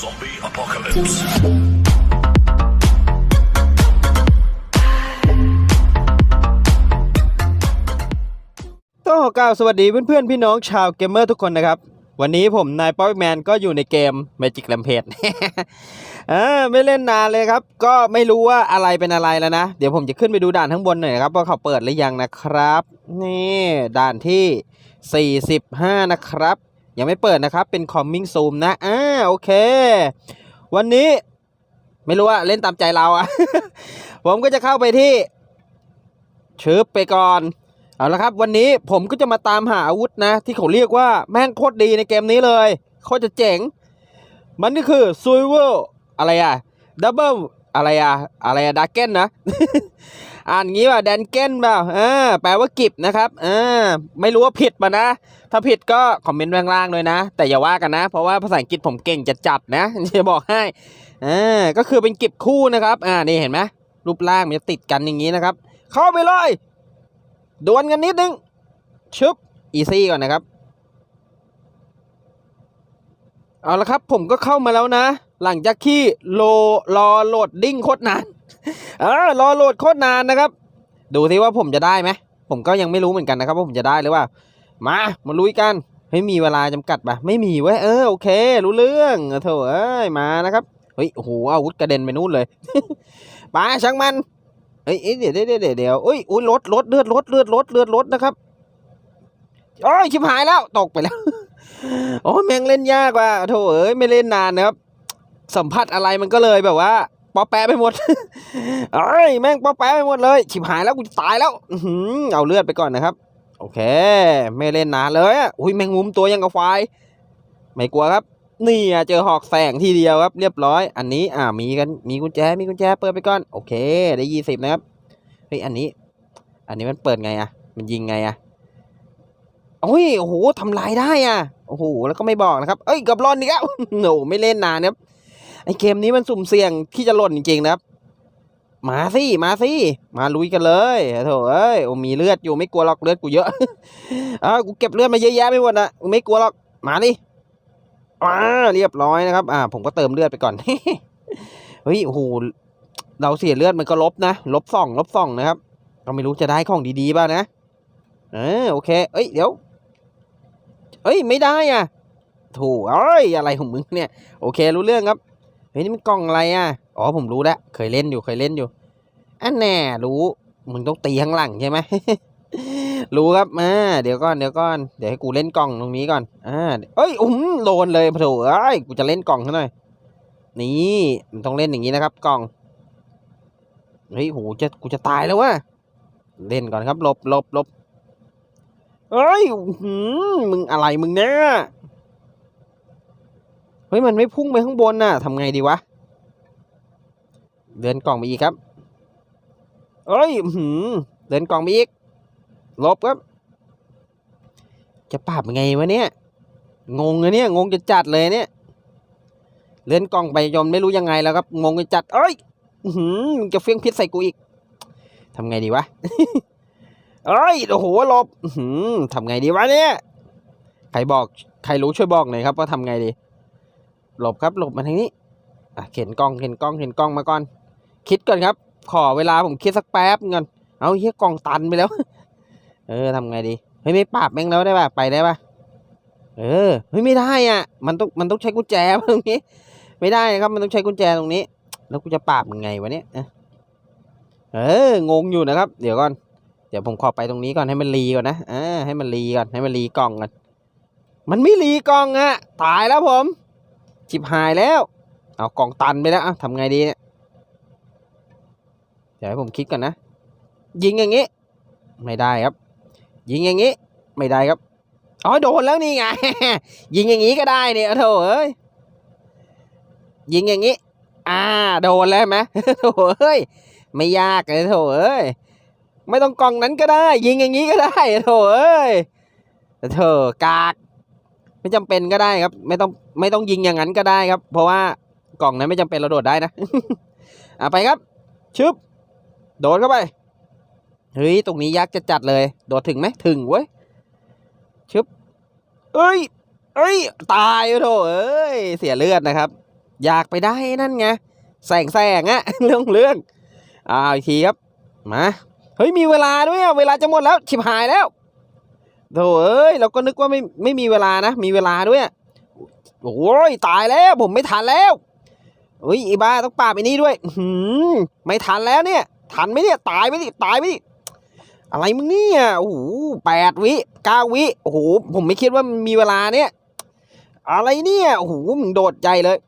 Zombie apocalypse. ต้องขอกล่าวสวัสดีเพื่อนๆ พี่น้องชาวเกมเมอร์ทุกคนนะครับ วันนี้ผมนายป๊อปแมนก็อยู่ในเกม Magic Rampage เออไม่เล่นนานเลยครับ ก็ไม่รู้ว่าอะไรเป็นอะไรแล้วนะ เดี๋ยวผมจะขึ้นไปดูด่านข้างบนหน่อยครับ ว่าเขาเปิดหรือยังนะครับ นี่ ด่านที่ 45 นะครับ ยังไม่เปิดนะครับ เป็น coming soon นะอ่าโอเค วันนี้ไม่รู้ว่าเล่นตามใจเราอะผมก็จะเข้าไปที่ชึบไปก่อน เอาละครับ วันนี้ผมก็จะมาตามหาอาวุธนะ ที่เขาเรียกว่าแม่งโคตรดีในเกมนี้เลยโคตรจะเจ๋ง มันก็คือซูเวอร์อะไรอะดับเบิลอะไรอะอะไรอะดักเก้นนะ อ่านงี้ว่าแดนเก้นเปล่าอ่าแปลว่ากิบนะครับอ่าไม่รู้ว่าผิดปะนะ ถ้าผิดก็คอมเมนต์ล่างๆเลยนะ แต่อย่าว่ากันนะ เพราะว่าภาษาอังกฤษผมเก่งจะจัดนะจะบอกให้อ่าก็คือเป็นกิบคู่นะครับ อ่านี่เห็นไหมรูปร่างมันจะติดกันอย่างนี้นะครับ เข้าไปเลยดวลกันนิดนึงชึบอีซี่ก่อนนะครับ เอาละครับผมก็เข้ามาแล้วนะ หลังจากที่โลรอโหลดดิ้งโคตรนานเออรอโหลดโคตรนานนะครับ ดูสิว่าผมจะได้ไหมผมก็ยังไม่รู้เหมือนกันนะครับว่าผมจะได้หรือเปล่ามามาลุยกันเฮ้ยมีเวลาจำกัดปะไม่มีเว้ยเออโอเค รู้เรื่องเออโถเอ้ยมานะครับเฮ้ยโอ้โหอาวุธกระเด็นไปนู่นเลยไปช่างมันเอ้ยเดี๋ยวเดี๋ยวเดี๋ยวเดี๋ยวอุ้ยอุ้ยรถรถเลือดรถเลือดรถเลือดรถนะครับโอ้ยชิบหายแล้วตกไปแล้วโอ้ยแม่งเล่นยากว่ะโถเอ้ยไม่เล่นนานนะครับ สัมผัสอะไรมันก็เลยแบบว่าปอแปะไปหมดเอ้ยแม่งปอแปะไปหมดเลยชิบหายแล้วกูจะตายแล้วอืเอาเลือดไปก่อนนะครับ โอเค ไม่เล่นนานเลยอุ้ยแมงมุมตัวยังกับไฟไม่กลัวครับ นี่เจอหอกแสงทีเดียวครับ เรียบร้อย อันนี้อ่ามีกันมีกุญแจมีกุญแจเปิดไปก่อนโอเค ได้ยี่สิบนะครับเฮ้ยอันนี้ อันนี้มันเปิดไงอะ มันยิงไงอะโอ้ยโอ้โหทำลายได้อะโอ้โหแล้วก็ไม่บอกนะครับ เอ้ยกับรอนอีกแล้วโอ้โหไม่เล่นนานนะครับ ไอเกมนี้มันสุ่มเสี่ยงที่จะหล่นจริงๆนะครับ มาสิมาสิมาลุยกันเลยโถเอ้ยโอ้มีเลือดอยู่ไม่กลัวหรอกเลือดกูเยอะอ่ากูเก็บเลือดมาเยอะแยะไปหมดนะไม่กลัวหรอกมาดิอ่าเรียบร้อยนะครับ อ่า ผมก็เติมเลือดไปก่อนเฮ้ยโอ้โหเราเสียเลือดมันก็ลบนะลบสองลบสองนะครับก็ไม่รู้จะได้ของดีๆบ้างนะเออโอเค เอ้ยเดี๋ยว เอ้ยไม่ได้อะถูกเอ้ยอะไรของมึงเนี่ย โอเครู้เรื่องครับ เฮ้ยนี่มันกล่องอะไรอะ อ๋อผมรู้แล้ว เคยเล่นอยู่เคยเล่นอยู่อันแน่รู้ มึงต้องตีข้างหลังใช่ไหม รู้ครับมาเดี๋ยวก่อนเดี๋ยวก่อน เดี๋ยวให้กูเล่นกล่องตรงนี้ก่อน อ่า เอ้ยอุ้มโดนเลยโถเอ้ยกูจะเล่นกล่องซะหน่อย นี่มันต้องเล่นอย่างนี้นะครับกล่อง เฮ้ยโหจะกูจะตายแล้ววะเล่นก่อนครับลบลบลบเอ้ยหืมมึงอะไรมึงเนี่ย ฮ้ยมันไม่พุ่งไปข้างบนน่ะทำไงดีวะ เดินกล่องไปอีกครับเอ้ยหืมเดินกล่องไปอีก ลบครับ จะปราบไงวะเนี่ย งงเลยเนี่ย งงจะจัดเลยเนี่ย เลื่อนกล้องไปยอมไม่รู้ยังไงแล้วครับ งงจะจัด เอ้ยหืมึงจะเฟี้ยงพิษใส่กูอีก ทำไงดีวะ เอ้ย โอ้โหลบหือทำไงดีวะเนี่ย ใครบอก ใครรู้ช่วยบอกหน่อยครับว่าทำไงดี หลบครับหลบมาทางนี้อะเข็นกล้องเข็นกล้องเข็นกล้องมาก่อน คิดก่อนครับ ขอเวลาผมคิดสักแป๊บนึงก่อนเอาเฮียกล่องตันไปแล้ว เออทำไงดีเฮ้ยไม่ปราบแม่งแล้วได้ป่ะไปได้ป่ะเออเฮ้ยไม่ได้อะ มันต้องมันต้องใช้กุญแจตรงนี้ ไม่ได้ครับมันต้องใช้กุญแจตรงนี้ แล้วกูจะปราบยังไงวะเนี่ยเอองงอยู่นะครับ เดี๋ยวก่อนเดี๋ยวผมขอไปตรงนี้ก่อนให้มันรีก่อนนะอ่าให้มันรีก่อนให้มันรีกล่องก่อนมันไม่รีกล่องอะตายแล้วผม จิบหายแล้ว เอากล่องตันไปแล้วทำไงดีเนี่ยเดี๋ยวให้ผมคิดก่อนนะ ยิงอย่างงี้ ไม่ได้ครับ ยิงอย่างงี้ ไม่ได้ครับอ๋อโดนแล้วนี่ไง ยิงอย่างงี้ก็ได้เนี่ยโถเอ้ยยิงอย่างงี้ อ่า โดนแล้วไหมโถเอ้ยไม่ยากเลยโถเอ้ยไม่ต้องกล่องนั้นก็ได้ ยิงอย่างงี้ก็ได้โถเอ้ยโถกาก ไม่จำเป็นก็ได้ครับ ไม่ต้องไม่ต้องยิงอย่างนั้นก็ได้ครับ เพราะว่ากล่องนั้นไม่จำเป็นเราโดดได้นะอะไปครับ ชึบ โดดเข้าไป เฮ้ย ตรงนี้ยักษ์จะจัดเลย โดดถึงไหมถึงเว้ย ชึบ เอ้ย เอ้ย ตายโถเอ้ย เสียเลือดนะครับ อยากไปได้นั่นไง แสงแสงอะเรื่องเรื่องอ่าอีกทีครับ มา เฮ้ย มีเวลาด้วยอะเวลาจะหมดแล้ว ชิบหายแล้ว โธ่เอ้ยเราก็นึกว่าไม่ไม่มีเวลานะ มีเวลาด้วยโอ้ยตายแล้วผมไม่ทันแล้วเฮ้ยอีบ้าต้องปราบไอ้นี่ด้วยหือไม่ทันแล้วเนี่ย ทันไหมเนี่ยตายไหมดิตายไหมดิอะไรมึงเนี่ยโอ้โหแปดวิเก้าวิโอ้โหผมไม่คิดว่ามีเวลาเนี่ย อะไรเนี่ยโอ้โหมึงโดดใจเลย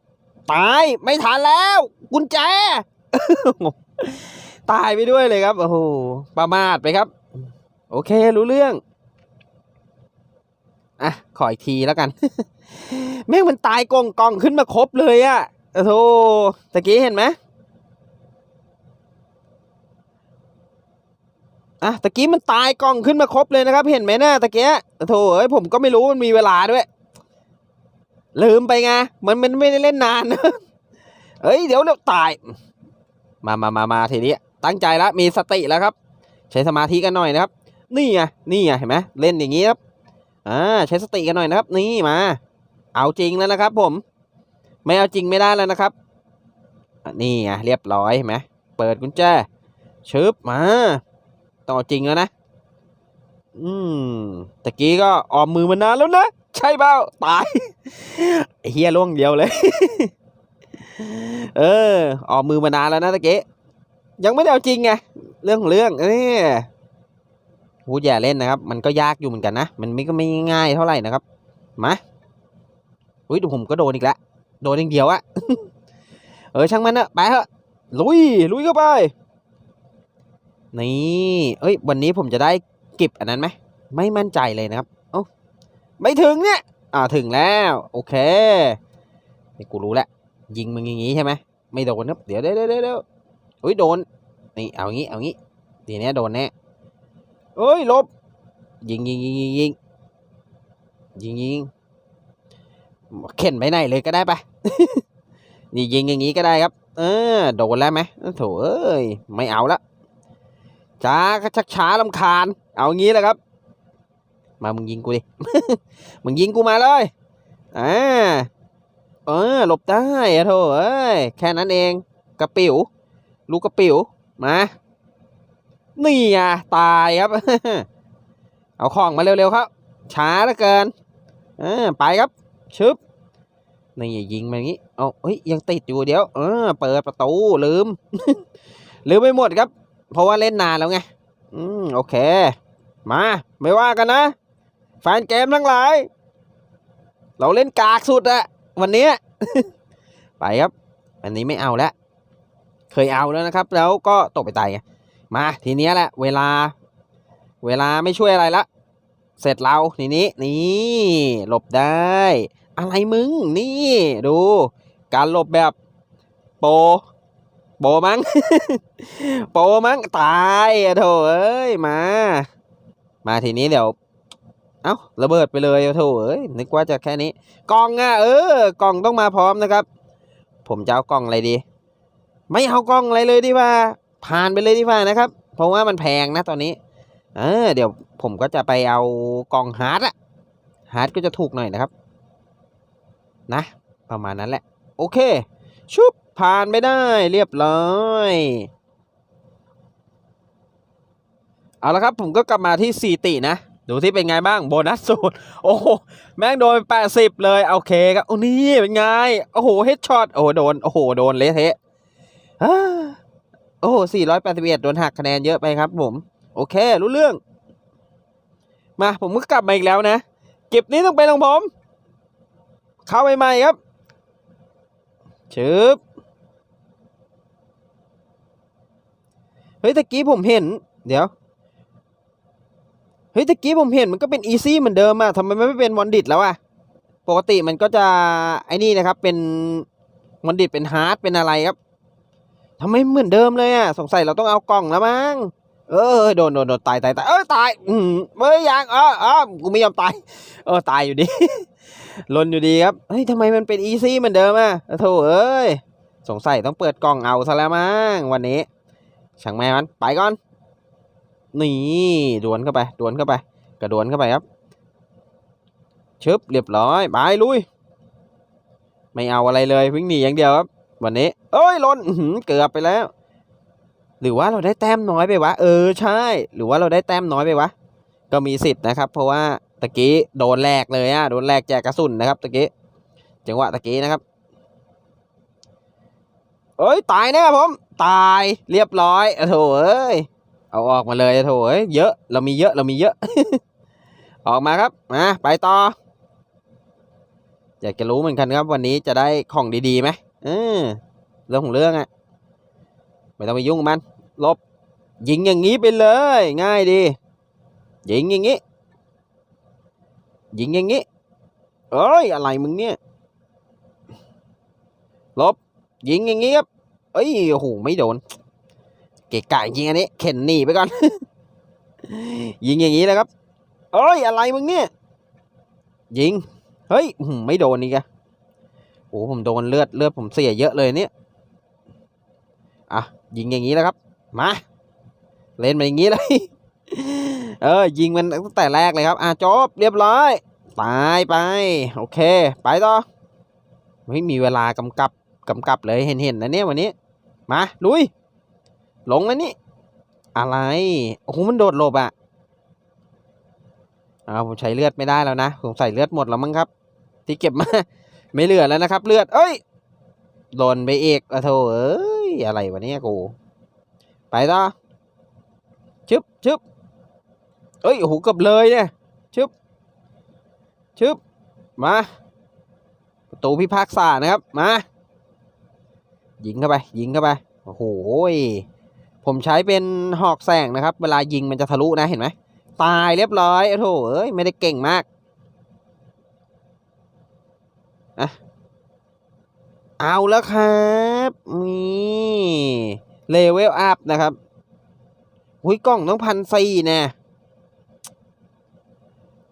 ตายไม่ทันแล้ว กุญแจ ตายไปด้วยเลยครับโอ้โหประมาทไปครับ โอเครู้เรื่อง อะขออีกทีแล้วกัน แม่งมันตายกองกองขึ้นมาครบเลยอะโอ้โหตะกี้เห็นไหมอะตะกี้มันตายกองขึ้นมาครบเลยนะครับ เห็นไหมนะตะกี้โอ้โถเอ้ยผมก็ไม่รู้มันมีเวลาด้วย ลืมไปไงมันมันไม่ได้เล่นนาน เฮ้ยเดี๋ยวเดี๋ยวตาย มามามามาทีนี้ตั้งใจแล้วมีสติแล้วครับ ใช้สมาธิกันหน่อยนะครับ นี่ไงนี่ไงเห็นไหมเล่นอย่างนี้ครับ อ่าใช้สติกันหน่อยนะครับ นี่มา เอาจริงแล้วนะครับ ผม ไม่เอาจริงไม่ได้แล้วนะครับนี่ไงเรียบร้อยเห็นไหมเปิดกุญแจชึบมาต้องเอาจริงแล้วนะ อืมตะกี้ก็ออมมือมานานแล้วนะใช่เปล่าตายเฮียล่วงเดียวเลย เออ ออกมือมานานแล้วนะตะกี้ยังไม่ได้เอาจริงไงเรื่องของเรื่องเออ พูดอย่าเล่นนะครับ มันก็ยากอยู่เหมือนกันนะ มันไม่ก็ไม่ง่ายเท่าไหร่นะครับ มาอุ้ยดูผมก็โดนอีกแล้ว โดนอย่างเดียวอะเออช่างมันเนอะไปเถอะลุย ลุยเข้าไป นี่ เอ้ย วันนี้ผมจะได้เก็บอันนั้นไหม ไม่มั่นใจเลยนะครับ เอ้า ไม่ถึงเนี่ย อ่า ถึงแล้ว โอเค นี่กูรู้แล้ว ยิงมึงอย่างงี้ใช่ไหม ไม่โดนครับ เดี๋ยวเดี๋ยวเดี๋ยวเดี๋ยวอุ้ย โดน นี่ เอางี้ เอางี้ ทีนี้โดนแน่ เอ้ยหลบ ยิงยิงยิงยิงยิงยิงยิงเข็นไปไหนเลยก็ได้ปะนี่ยิงอย่างงี้ก็ได้ครับ เออโดนแล้วไหมโถเอ้ยไม่เอาละช้าก็ชักช้าลำคาญ เอางี้แหละครับ มามึงยิงกูดิ มึงยิงกูมาเลยอ่าเออหลบได้อะโถเอ้ยแค่นั้นเองกระปิวลูกกระปิวมา นี่อะตายครับ เอาของมาเร็วๆครับ ช้าเหลือเกินเออไปครับ ชึบ นี่ยิงมาอย่างนี้ เอาเฮ้ย ยังติดอยู่เดี๋ยว เออ เปิดประตูลืม ลืมไปหมดครับ เพราะว่าเล่นนานแล้วไง อืม โอเค มา ไม่ว่ากันนะ แฟนเกมทั้งหลาย เราเล่นกากสุดอะวันนี้ ไปครับ อันนี้ไม่เอาแล้ว เคยเอาแล้วนะครับ แล้วก็ตกไปตายไง มาทีเนี้ยแหละ เวลา เวลาไม่ช่วยอะไรละ เสร็จเราทีนี้นี่หลบได้ อะไรมึง นี่ดู การหลบแบบโป โปมั้ง โปมั้งตายอะโถเอ้ยมา มาทีนี้เดี๋ยวเอ้าระเบิดไปเลยอะโถเอ้ยนึกว่าจะแค่นี้ กล่องอะเออกล่องต้องมาพร้อมนะครับ ผมจะเอากล่องอะไรดี ไม่เอากล่องอะไรเลยดีว่า ผ่านไปเลยดีกว่านะครับ เพราะว่ามันแพงนะตอนนี้ เออ เดี๋ยวผมก็จะไปเอากล่องฮาร์ดอะฮาร์ดก็จะถูกหน่อยนะครับ นะ ประมาณนั้นแหละ โอเค ชุบผ่านไปได้เรียบร้อยเอาละครับผมก็กลับมาที่สีตินะ ดูที่เป็นไงบ้างโบนัสสูตรโอ้โหแม่งโดนแปดสิบเลยโอเคครับโอ้นี่เป็นไง โอ้โหเฮดช็อตโอ้โดนโอ้โหโดนเละเทะ โอ้โหสี่ร้อยแปดสิบเอ็ดโดนหักคะแนนเยอะไปครับผม โอเค รู้เรื่อง มาผมก็กลับมาอีกแล้วนะ เก็บนี้ต้องเป็นของผม เข้าใหม่ๆครับชึบเฮ้ยตะกี้ผมเห็น เดี๋ยว เฮ้ยตะกี้ผมเห็นมันก็เป็นอีซี่เหมือนเดิมอะทำไมไม่เป็นวันดิตแล้วอะปกติมันก็จะไอ้นี่นะครับ เป็นวันดิตเป็นฮาร์ดเป็นอะไรครับ ทำไมเหมือนเดิมเลยอะสงสัยเราต้องเอากล่องแล้วมั้ง เออโดนโดนโดนตายตายตายเออตาย อืมเฮ้ยยังเออเออกูไม่ยอมตาย เออตายอยู่ดีลนอยู่ดีครับ เฮ้ยทำไมมันเป็นอีซี่เหมือนเดิมอะโธ่เอ้ย สงสัยต้องเปิดกล่องเอาซะแล้วมั้งวันนี้ ช่างแม่มัน ไปก่อน นี่ดวลเข้าไป ดวลเข้าไป กระดวนเข้าไปครับชึบเรียบร้อย ไปลุย ไม่เอาอะไรเลยวิ่งหนีอย่างเดียวครับ วันนี้ เอ้ยล่นเกือบไปแล้ว หรือว่าเราได้แต้มน้อยไปวะ เออใช่ หรือว่าเราได้แต้มน้อยไปวะ ก็มีสิทธิ์นะครับ เพราะว่าตะกี้โดนแหลกเลยอะโดนแหลกแจกกระสุนนะครับตะกี้จังหวะตะกี้นะครับ เอ้ยตายแน่ผม ตายเรียบร้อยอะโถเอ้ยเอาออกมาเลยอะโถเอ้ยเยอะเรามีเยอะเรามีเยอะ ออกมาครับมาไปต่ออยากจะรู้เหมือนกันครับ วันนี้จะได้ของดีๆไหม เออเรื่องของเรื่องอะไม่ต้องไปยุ่งกับมันลบยิงอย่างนี้ไปเลย ง่ายดียิงอย่างนี้ยิงอย่างนี้เอ้ยอะไรมึงเนี่ยลบยิงอย่างนี้ครับเอ้ยโอ้โหไม่โดน เกะกะยิงอันนี้ เข็นหนีไปก่อน ยิงอย่างนี้เลยครับเอ้ยอะไรมึงเนี่ย ยิง เฮ้ยไม่โดนนี่แก อ้ผมโดนเลือดเลือดผมเสียเยอะเลยเนี่ยอะยิงอย่างนี้แล้วครับ มาเล่นมาอย่างนี้เลย เออ ยิงมันตั้งแต่แรกเลยครับ อะจบเรียบร้อย ตายไป โอเค ไปต่อไม่มีเวลากำกับกำกับเลยเห็นเห็นนะเนี่ยวันนี้ มาลุย ลงแล้วนี่ อะไร โอ้โหมันโดดหลบอะอ้าผมใช้เลือดไม่ได้แล้วนะผมใส่เลือดหมดแล้วมั้งครับ ที่เก็บมา ไม่เหลือแล้วนะครับ เลือด เอ้ยหล่นไปเอกอะโถเอ้ย อะไรวะเนี่ยกู ไปต่อชึบชึบเอ้ยโอ้โหเกือบเลยเนี่ยชึบชึบมา ประตูพิพากษานะครับ มา ยิงเข้าไป ยิงเข้าไป โอ้โหผมใช้เป็นหอกแสงนะครับ เวลายิงมันจะทะลุนะเห็นไหม ตายเรียบร้อยโอ้โถเอ้ย ไม่ได้เก่งมาก อะเอาแล้วครับนี่เลเวลอัพนะครับอุ้ยกล่องต้องพันสี่แน่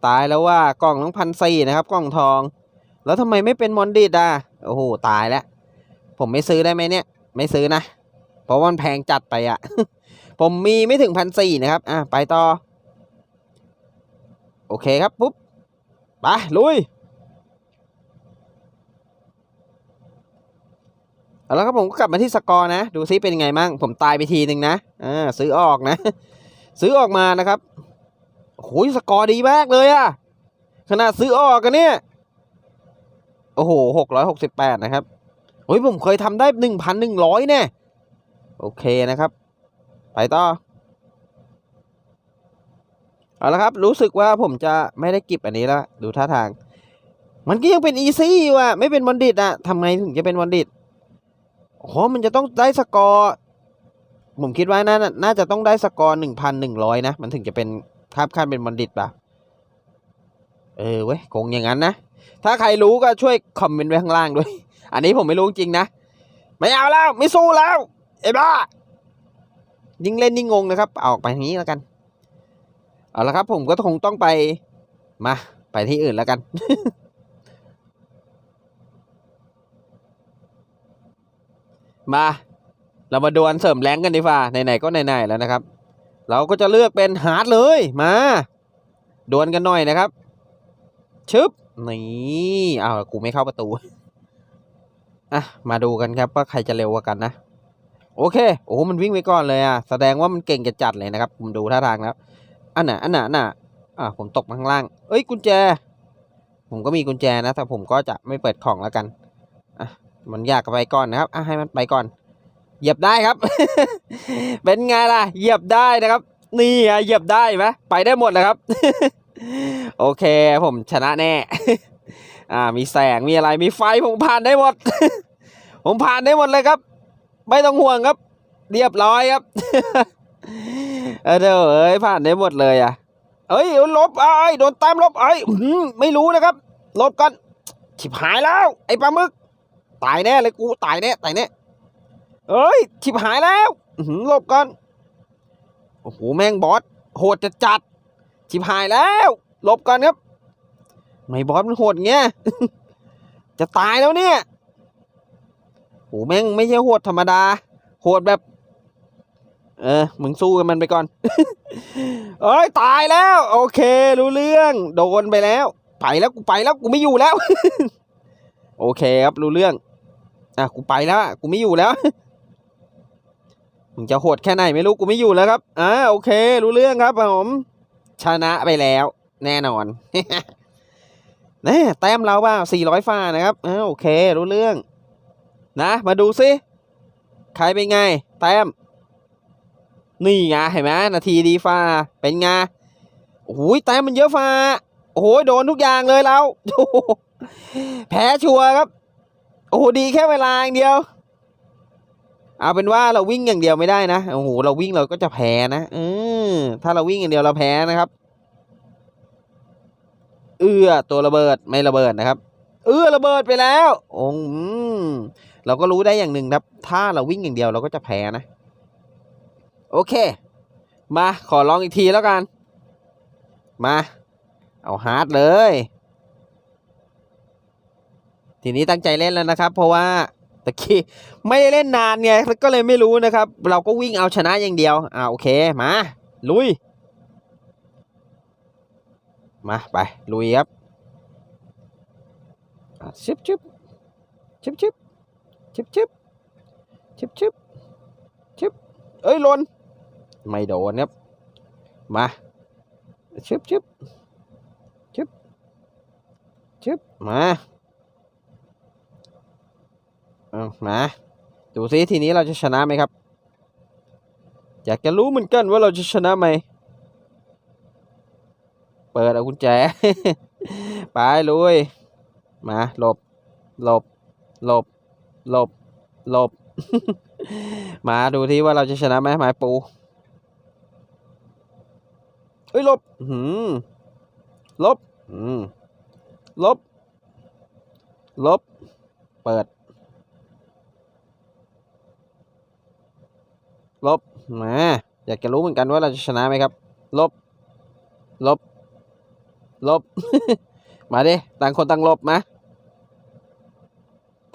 ตายแล้วว่ากล่องต้องพันสี่นะครับ กล่องทอง แล้วทำไมไม่เป็นมอนดิดอะโอ้โหตายแล้ว ผมไม่ซื้อได้ไหมเนี่ย ไม่ซื้อนะ เพราะวันแพงจัดไปอะ ผมมีไม่ถึงพันสี่นะครับ อะ ไปต่อ โอเคครับ ปุ๊บ ไป ลุย เอา แล้วครับผมก็กลับมาที่สกอร์นะ ดูซิเป็นยังไงมั่งผมตายไปทีหนึ่งนะอ่าซื้อออกนะ ซื้อออกมานะครับโอ้ยสกอร์ดีมากเลยอะขนาดซื้อออกกันเนี่ยโอ้โหหกร้อยหกสิบแปดนะครับโอ้ยผมเคยทำได้หนึ่งพันหนึ่งร้อยเนี่ยโอเคนะครับ ไปต่อเอาละครับ รู้สึกว่าผมจะไม่ได้กิบอันนี้แล้ว ดูท่าทาง มันก็ยังเป็นอีซี่อยู่อะไม่เป็นวันดิตอะทำไงถึงจะเป็นวันดิต โอ้มันจะต้องได้สกอร์ ผมคิดว่าน่าน่าจะต้องได้สกอร์หนึ่งพันหนึ่งร้อยนะ มันถึงจะเป็นคาบขั้นเป็นบัณฑิตปะเออเว้ยคงอย่างนั้นนะ ถ้าใครรู้ก็ช่วยคอมเมนต์ไว้ข้างล่างด้วย อันนี้ผมไม่รู้จริงนะ ไม่เอาแล้ว ไม่สู้แล้วไอ้บ้า ยิ่งเล่นยิ่งงงนะครับ เอาออกไปทางนี้แล้วกัน เอาละครับ ผมก็คงต้องไป มา ไปที่อื่นแล้วกัน มา เรามาดวลเสริมแรงกันดีกว่าไหนๆก็ไหนๆแล้วนะครับ เราก็จะเลือกเป็นฮาร์ดเลยมาดวลกันหน่อยนะครับชึบนี่อ้าวกูไม่เข้าประตูอะมาดูกันครับว่าใครจะเร็วกว่ากันนะ โอเคโอ้โหมันวิ่งไปก่อนเลยอะแสดงว่ามันเก่งจะจัดเลยนะครับผมดูท่าทางแล้วอันน่ะอันน่ะอันน่ะอะผมตกมาข้างล่าง เอ้ยกุญแจ ผมก็มีกุญแจนะแต่ผมก็จะไม่เปิดของแล้วกัน มันอยากไปก่อนนะครับอะให้มันไปก่อน เหยียบได้ครับ เป็นไงล่ะ เหยียบได้นะครับ นี่ไงเหยียบได้ไหมไปได้หมดเลยครับ โอเคผมชนะแน่ อ่า มีแสง มีอะไร มีไฟ ผมผ่านได้หมด ผมผ่านได้หมดเลยครับ ไม่ต้องห่วงครับ เรียบร้อยครับ เออเด้อเอ้ยผ่านได้หมดเลยอะเอ้ยลบเอ้ยโดนตามลบเอ้ยไม่รู้นะครับ ลบกันฉิบหายแล้ว ไอ้ปลาหมึก ตายแน่เลยกูตายแน่ตายแน่เอ้ยฉิบหายแล้วหลบกันโอ้โหแม่งบอสโหดจะจัดฉิบหายแล้วหลบก่อนครับไม่บอสมันโหดเงี้ยจะตายแล้วเนี่ยโอ้แม่งไม่ใช่โหดธรรมดา โหดแบบ เออมึงสู้กับมันไปก่อน เอ้ยตายแล้ว โอเค รู้เรื่องโดนไปแล้ว ไปแล้วกูไปแล้วกูไม่อยู่แล้ว โอเคครับรู้เรื่อง อะกูไปแล้วกูไม่อยู่แล้วมึงจะโหดแค่ไหนไม่รู้กูไม่อยู่แล้วครับอ่าโอเค รู้เรื่องครับผมชนะไปแล้ว แน่นอนแน่แต้มเราบ้า400ฟ้านะครับอ่าโอเค รู้เรื่อง นะ มาดูซิใครเป็นไง แต้มนี่ไงเห็นไหมนาทีดีฟ้าเป็นไงโอ้โหแต้มมันเยอะฟ้าโอ้โหโดนทุกอย่างเลยเราแพ้ชัวร์ครับ โอ้โหดีแค่เวลาอย่างเดียว เอาเป็นว่าเราวิ่งอย่างเดียวไม่ได้นะโอ้โหเราวิ่งเราก็จะแพ้นะเออถ้าเราวิ่งอย่างเดียวเราแพ้นะครับ เอื้อตัวระเบิดไม่ระเบิดนะครับ เอื้อระเบิดไปแล้วโอ้อืเราก็รู้ได้อย่างหนึ่งครับ ถ้าเราวิ่งอย่างเดียวเราก็จะแพ้นะ โอเค มาขอลองอีกทีแล้วกัน มา เอาฮาร์ดเลย ทีนี้ตั้งใจเล่นแล้วนะครับ เพราะว่าตะกี้ไม่ได้เล่นนานไงก็เลยไม่รู้นะครับ เราก็วิ่งเอาชนะอย่างเดียวอ่าโอเคมา ลุย มาไปลุยครับชิบชิบชิบชิบชิบชิบชิบชิบชิบเอ้ยลนไม่โดนครับมาชิบชิบชิบชิบมา เอามาดูซิทีนี้เราจะชนะไหมครับ อยากจะรู้เหมือนกันว่าเราจะชนะไหม เปิดเอากุญแจ ไปลุย มาหลบ หลบ หลบ หลบ หลบ มาดูที่ว่าเราจะชนะไหมหมายปูเอ้ยลบหืมลบ อืม ลบ ลบ เปิด ลบมาอยากจะรู้เหมือนกันว่าเราจะชนะไหมครับ ลบ ลบ ลบ มาดิต่างคนต่างลบมา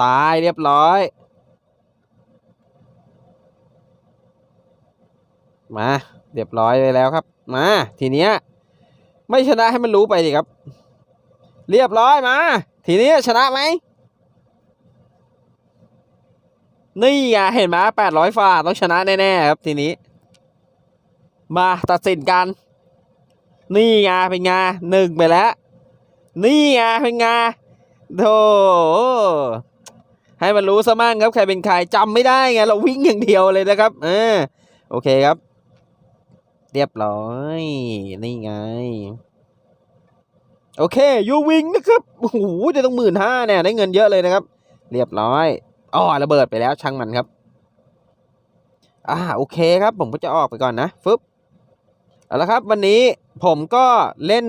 ตายเรียบร้อย มาเรียบร้อยไปแล้วครับ มา ทีเนี้ยไม่ชนะให้มันรู้ไปดิครับ เรียบร้อยมา ทีนี้ชนะไหม นี่ไงเห็นไหมแปดร้อยฝ่าต้องชนะแน่ๆครับทีนี้ มาตัดสินกัน นี่ไงเป็นไงหนึ่งไปแล้ว นี่ไงเป็นไงโธ่ให้มันรู้ซะมั่งครับใครเป็นใครจำไม่ได้ไงเราวิ่งอย่างเดียวเลยนะครับเออโอเคครับ เรียบร้อยนี่ไง โอเคยูวิงนะครับโอ้โหจะต้องหมื่นห้าเนี่ยได้เงินเยอะเลยนะครับ เรียบร้อย อ๋อระเบิดไปแล้วช่างมันครับ อ่าโอเคครับ ผมก็จะออกไปก่อนนะฟึบเอาละครับ วันนี้ผมก็เล่น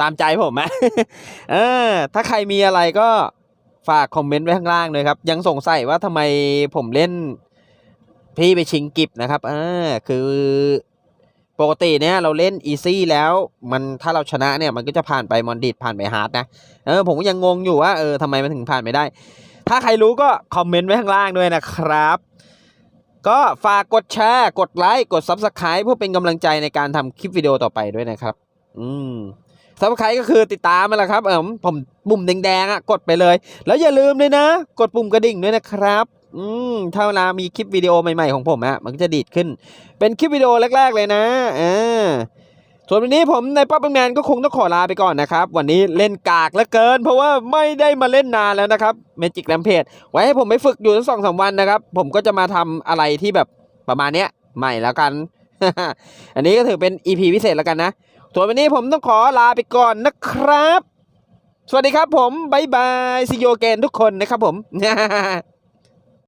ตามใจผมนะเออถ้าใครมีอะไรก็ฝากคอมเมนต์ไว้ข้างล่างเลยครับ ยังสงสัยว่าทำไมผมเล่นพี่ไปชิงกิฟนะครับเออคือปกติเนี่ยเราเล่นอีซี่แล้วมันถ้าเราชนะเนี่ยมันก็จะผ่านไปมอนดิตผ่านไปฮาร์ดนะเออผมก็ยังงงอยู่ว่าเออทำไมมันถึงผ่านไม่ได้ ถ้าใครรู้ก็คอมเมนต์ไว้ข้างล่างด้วยนะครับ ก็ฝากกดแชร์ กดไลค์ กด Subscribe เพื่อเป็นกำลังใจในการทำคลิปวิดีโอต่อไปด้วยนะครับ อืม Subscribe ก็คือติดตามมาแหละครับ เออผมปุ่มแดงๆอะกดไปเลย แล้วอย่าลืมเลยนะ กดปุ่มกระดิ่งด้วยนะครับ อืมถ้าเวลามีคลิปวิดีโอใหม่ๆของผมอะมันก็จะดีดขึ้น เป็นคลิปวิดีโอแรก ๆ เลยนะเออ ส่วนวันนี้ผมในป๊อปแมนก็คงต้องขอลาไปก่อนนะครับ วันนี้เล่นกากเหลือเกิน เพราะว่าไม่ได้มาเล่นนานแล้วนะครับเมจิกแ a มเพจไว้ให้ผมไปฝึกอยู่สักสองสามวันนะครับ ผมก็จะมาทำอะไรที่แบบประมาณเนี้ยใหม่แล้วกัน อันนี้ก็ถือเป็น EP พิเศษแล้วกันนะ ส่วนวันนี้ผมต้องขอลาไปก่อนนะครับ สวัสดีครับผมบายบายซิโยเกนทุกคนนะครับผม